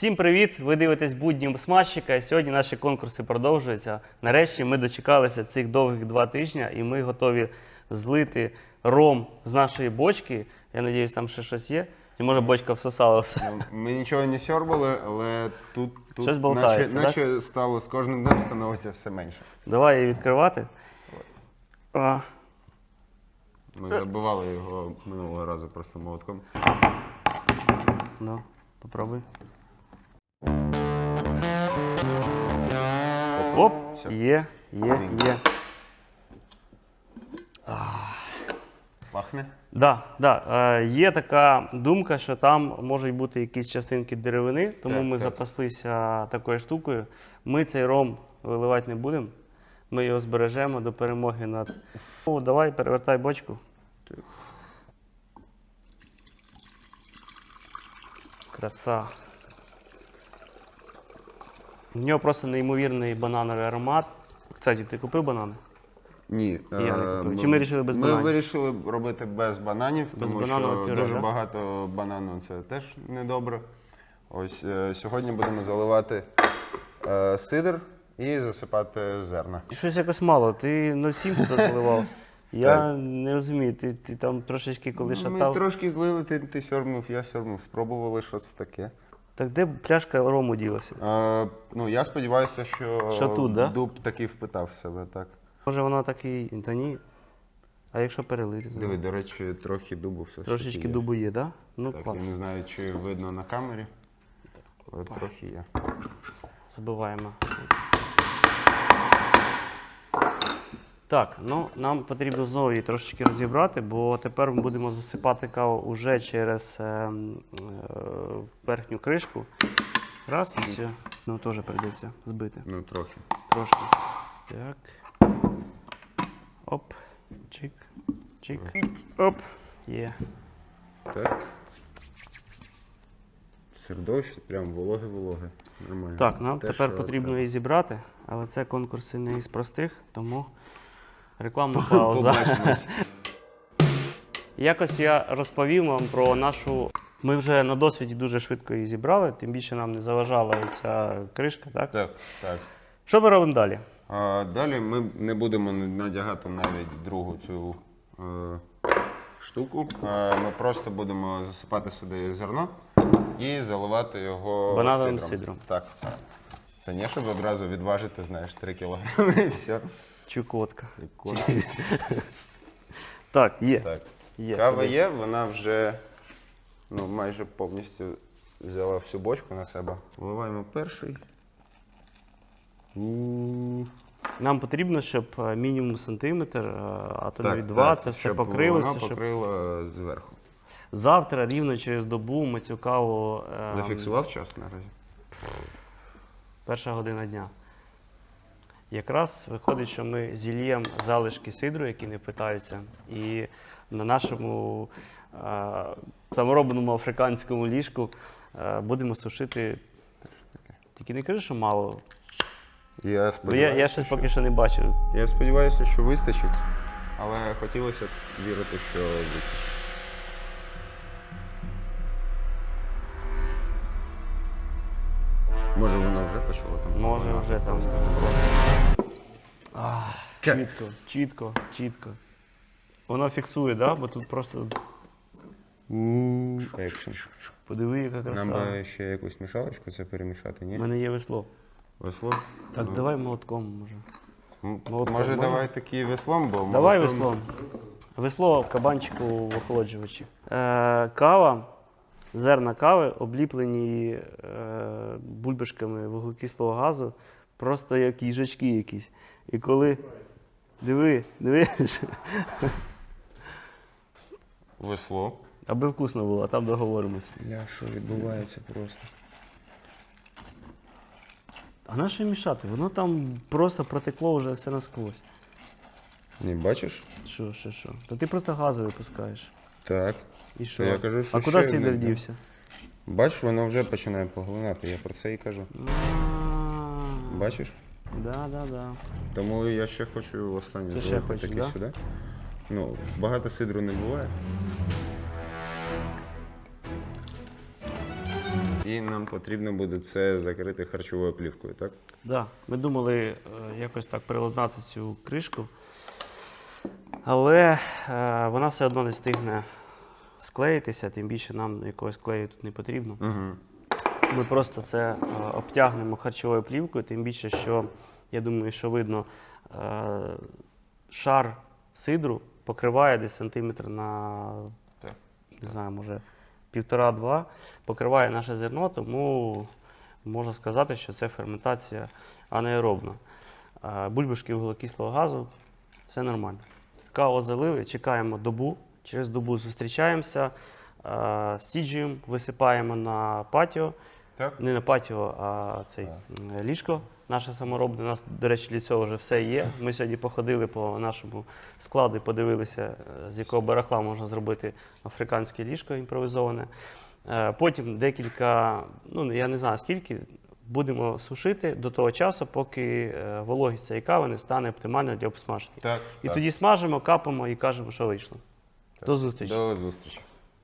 Всім привіт! Ви дивитесь будні смажчика. І сьогодні наші конкурси продовжуються. Нарешті ми дочекалися цих довгих два тижні, і ми готові злити ром з нашої бочки. Я сподіваюся, там ще щось є. І може бочка всосала все. Ну, Ми нічого не сьорбали, але тут, тут Щось болтається, наче, наче стало з кожним днем становиться все менше. Давай її відкривати. А, Ми забивали його минулого разу просто молотком. ну, попробуй. Оп, Все. є, є, є. Пахне? Да, да. Е, є така думка, що там можуть бути якісь частинки деревини, тому Так, ми так. запаслися такою штукою. Ми цей ром виливати не будемо. Ми його збережемо до перемоги над. О, давай, перевертай бочку. Краса. У нього просто неймовірний банановий аромат. Кстати, ти купив банани? Ні. Я не е, купив. Чи ми вирішили без ми бананів? вирішили робити без бананів, Без тому бананового що пюре, дуже да? багато банану це теж недобре. Ось е, сьогодні будемо заливати е, сидр і засипати зерна. Щось якось мало. Ти 0,7 туди заливав. Я не розумію, ти, ти там трошечки коли Ми шатав. трошки злили, ти, ти сьорбнув, я сьорбнув, спробували, що це таке. Так де пляшка рому ділася? Е, ну, я сподіваюся, що, Що тут, да? дуб таки впитав в себе, так. Може вона так і. Та ні. А якщо перелити? то Диви, до речі, трохи дубу все ж таки Трошечки є. дубу є? Да? Ну, Так, клас. я не знаю, чи видно на камері, але трохи є. Забиваємо. Так, ну нам потрібно знову її трошечки розібрати, бо тепер ми будемо засипати каву уже через е, е, верхню кришку. Раз і все. Ну теж прийдеться збити. Ну, трохи. Трошки. Так. Оп. Чик. Чик. Оп. Є. Так. Сердовище, прям вологе-вологе. Нормально. Так, нам Те, тепер що потрібно треба. її зібрати, але це конкурси не із простих, тому рекламна пауза. Побачимось. Якось я розповім вам про нашу. Ми вже на досвіді дуже швидко її зібрали, тим більше нам не заважала ця кришка. Так? Так, так. Що ми робимо далі? А, далі ми не будемо надягати навіть другу цю е, штуку. Е, ми просто будемо засипати сюди зерно і заливати його Банановим сидром. сидром. Так. Це не щоб одразу відважити, знаєш, 3 кілограми і все. Чукотка. Так, є. Так. Є. Кава є, вона вже ну, майже повністю взяла всю бочку на себе. Вливаємо перший. У, Нам потрібно, щоб е, мінімум сантиметр, е, а то навіть два, так, це все щоб покрилося. Воно щоб- покрило зверху. Завтра, рівно через добу, ми цю каву. е, Зафіксував час наразі? Перша година дня. Якраз виходить, що ми зільємо залишки сидру, які не питаються, і на нашому е, саморобному африканському ліжку е, будемо сушити. Тільки не кажи, що мало. Я Бо я, сподіваюся, я щось що... поки що не бачив. я сподіваюся, що вистачить, але хотілося б вірити, що вистачить. Може воно вже почало там? Може, вже там. Ах, чітко, чітко, чітко. Воно фіксує, да? бо тут просто екшн. подиви, яка краса. Нам би ще якусь мішалочку це перемішати, У ні? мене є весло. Весло? Так, Ну, давай молотком може. м, молотком Може, можна? давай такі веслом, бо Давай молотом- веслом. Весло в кабанчику в охолоджувачі. Е, кава, зерна кави обліплені е, бульбашками вуглекислого газу, просто як їжачки якісь. І коли. Диви, диви, Весло. аби вкусно було, а там договоримося. Ля, що відбувається просто? А на що мішати? Воно там просто протекло вже все насквозь. Не бачиш? Що, що, що? Та ти просто гази випускаєш. Так. І що? я кажу, що а куди ще сідер не- дівся? Бачиш, воно вже починає поглинати, я про це і кажу. Бачиш? Да, да, да. Тому я ще хочу останнє ще зробити хочеш, таки да? сюди. Ну, багато сидру не буває. І і нам потрібно буде це закрити харчовою плівкою, так? Да, ми думали е, якось так приладнати цю кришку, але е, вона все одно не встигне склеїтися, тим більше нам якогось клею тут не потрібно. Угу. Ми просто це е, обтягнемо харчовою плівкою, тим більше, що я думаю, що видно, е, шар сидру покриває десь сантиметр на Так. не знаю, може півтора-два, покриває наше зерно, тому можна сказати, що це ферментація анаеробна. Е, Бульбашки вуглекислого газу, все нормально. Каву залили, чекаємо добу, через добу зустрічаємося, е, сіджуємо, висипаємо на патіо, Так? не на патіо, а цей м, ліжко наше саморобне. У нас, до речі, для цього вже все є. Ми сьогодні походили по нашому складу і подивилися, е, з якого барахла можна зробити африканське ліжко імпровізоване. Е, Потім декілька, ну я не знаю скільки, будемо сушити до того часу, поки е, вологість цієї кави не стане оптимальною для обсмаження. Так. І так. тоді смажимо, капаємо і кажемо, що вийшло. До зустрічі. До зустрічі.